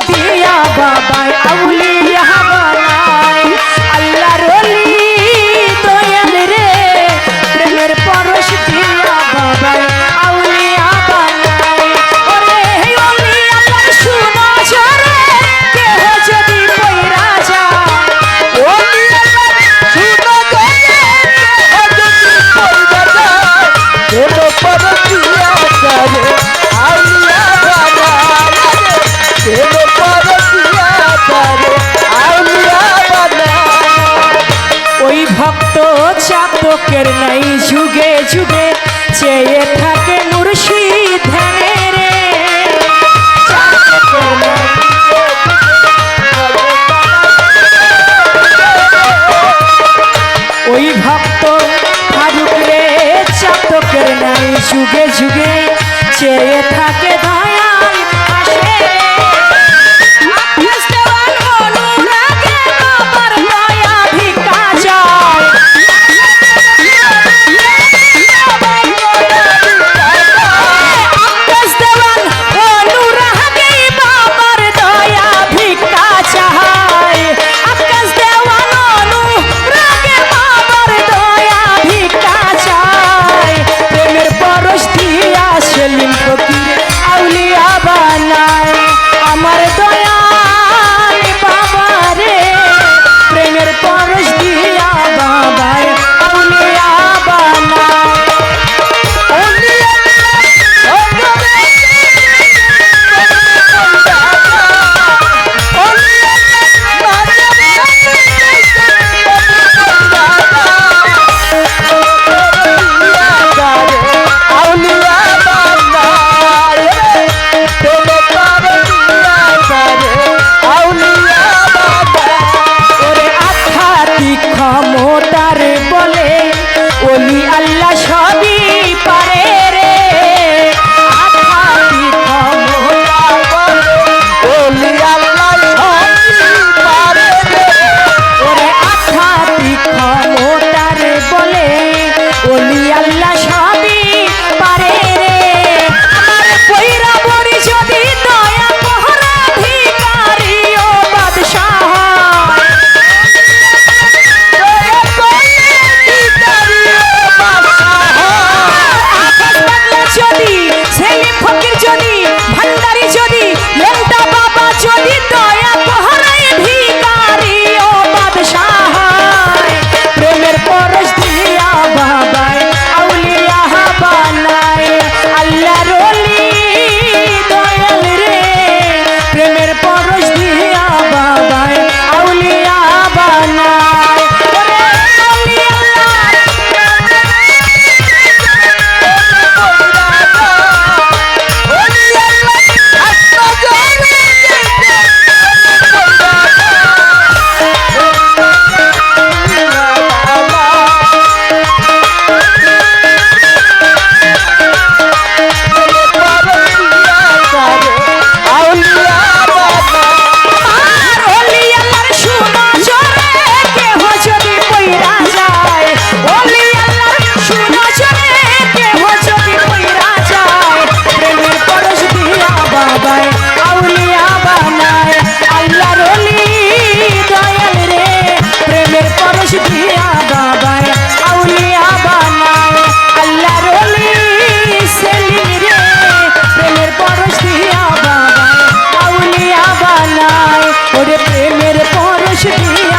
দিয়া বাবা আউলিয়া বাবা বুকের নাই যুগে যুগে চেয়ে থাকে মুর্শিদ পরশ দিয়ে